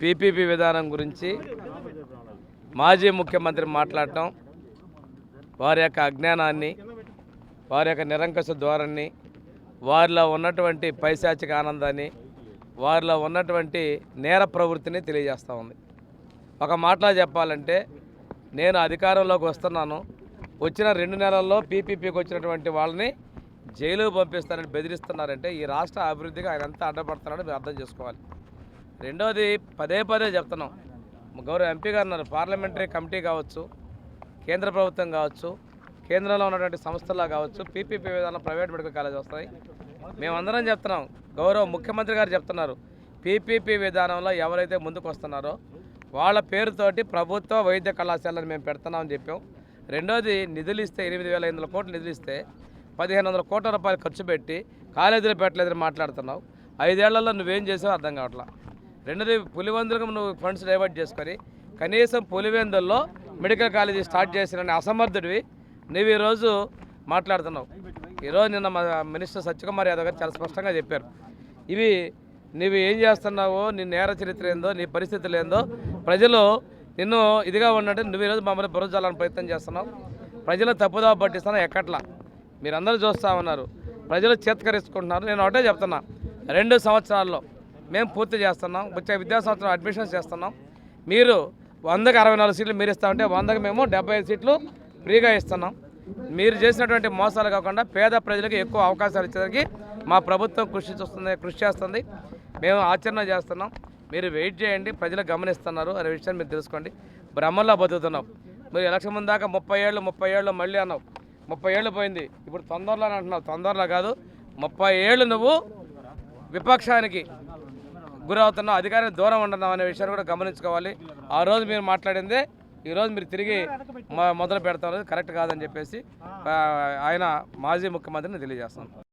PPP విధానం గురించి మాజీ ముఖ్యమంత్రి మాట్లాడటం వారి యొక్క అజ్ఞానాన్ని వారి యొక్క నిరంకష ధోరణి వారిలో ఉన్నటువంటి పైశాచిక ఆనందాన్ని వారిలో ఉన్నటువంటి నేర ప్రవృత్తిని తెలియజేస్తూ ఉంది. ఒక మాటలో చెప్పాలంటే నేను అధికారంలోకి వస్తున్నాను వచ్చిన రెండు నెలల్లో పీపీపీకి వచ్చినటువంటి వాళ్ళని జైలుకు పంపిస్తారని బెదిరిస్తున్నారంటే ఈ రాష్ట్ర అభివృద్ధికి ఆయన ఎంత అడ్డపడుతున్నాడో మీరు అర్థం చేసుకోవాలి. రెండోది పదే పదే చెప్తున్నాం. గౌరవ ఎంపీ గారు ఉన్నారు. పార్లమెంటరీ కమిటీ కావచ్చు కేంద్ర ప్రభుత్వం కావచ్చు కేంద్రంలో ఉన్నటువంటి సంస్థల్లో కావచ్చు పీపీపీ విధానం ప్రైవేట్ మెడికల్ కాలేజ్ వస్తాయి. మేమందరం చెప్తున్నాం. గౌరవ ముఖ్యమంత్రి గారు చెప్తున్నారు. పీపీపీ విధానంలో ఎవరైతే ముందుకు వస్తున్నారో వాళ్ళ పేరుతోటి ప్రభుత్వ వైద్య కళాశాలను మేము పెడుతున్నామని చెప్పాం. రెండోది నిధులు ఇస్తే ఎనిమిది వేల ఐదు వందల కోట్లు నిధులు ఇస్తే పదిహేను వందల కోట్ల రూపాయలు ఖర్చు పెట్టి కాలేజీలు పెట్టలేదని మాట్లాడుతున్నావు. ఐదేళ్ళలో నువ్వేం చేసావు అర్థం కావట్లా. రెండోది పులివెందులకు నువ్వు ఫండ్స్ డైవర్ట్ చేసుకొని కనీసం పులివెందుల్లో మెడికల్ కాలేజీ స్టార్ట్ చేసిన అసమర్థుడివి. నువ్వు ఈరోజు మాట్లాడుతున్నావు. ఈరోజు నిన్న మా మినిస్టర్ సత్యకుమార్ యాదవ్ గారు చాలా స్పష్టంగా చెప్పారు. ఇవి నువ్వు ఏం చేస్తున్నావో నీ నేర చరిత్ర ఏందో నీ పరిస్థితులు ఏందో ప్రజలు నిన్ను ఇదిగా ఉన్నట్టు నువ్వు ఈరోజు మమ్మల్ని బురజాలని ప్రయత్నం చేస్తున్నావు. ప్రజలు తప్పుదా పట్టిస్తున్నావు ఎక్కట్లా? మీరందరూ చూస్తూ ఉన్నారు. ప్రజలు చేతకరించుకుంటున్నారు నేను ఒకటే చెప్తున్నా. రెండు సంవత్సరాల్లో మేము పూర్తి చేస్తున్నాం. వచ్చే విద్యా సంవత్సరం అడ్మిషన్స్ చేస్తున్నాం. మీరు వందకి అరవై నాలుగు సీట్లు మీరు ఇస్తామంటే వందకు మేము డెబ్బై ఐదు సీట్లు ఫ్రీగా ఇస్తున్నాం. మీరు చేసినటువంటి మోసాలు కాకుండా పేద ప్రజలకు ఎక్కువ అవకాశాలు ఇచ్చేదానికి మా ప్రభుత్వం కృషి చూస్తుంది కృషి చేస్తుంది. మేము ఆచరణ చేస్తున్నాం. మీరు వెయిట్ చేయండి ప్రజలు గమనిస్తున్నారు అనే విషయాన్ని మీరు తెలుసుకోండి. భ్రమంలో బతుకుతున్నాం. మీరు ఎలక్షన్ ముందు దాకా ముప్పై ఏళ్ళు ముప్పై ఏళ్ళు మళ్ళీ అన్నావు. ముప్పై ఏళ్ళు పోయింది. ఇప్పుడు తొందరలో అని అంటున్నావు. తొందరలో కాదు. ముప్పై ఏళ్ళు నువ్వు విపక్షానికి గురవుతున్నాం అధికారానికి దూరం ఉండడం అనే విషయాన్ని కూడా గమనించుకోవాలి. ఆ రోజు మీరు మాట్లాడిందే ఈరోజు మీరు తిరిగి మొదలు పెడతారు కరెక్ట్ కాదని చెప్పేసి ఆయన మాజీ ముఖ్యమంత్రిని తెలియజేస్తున్నాను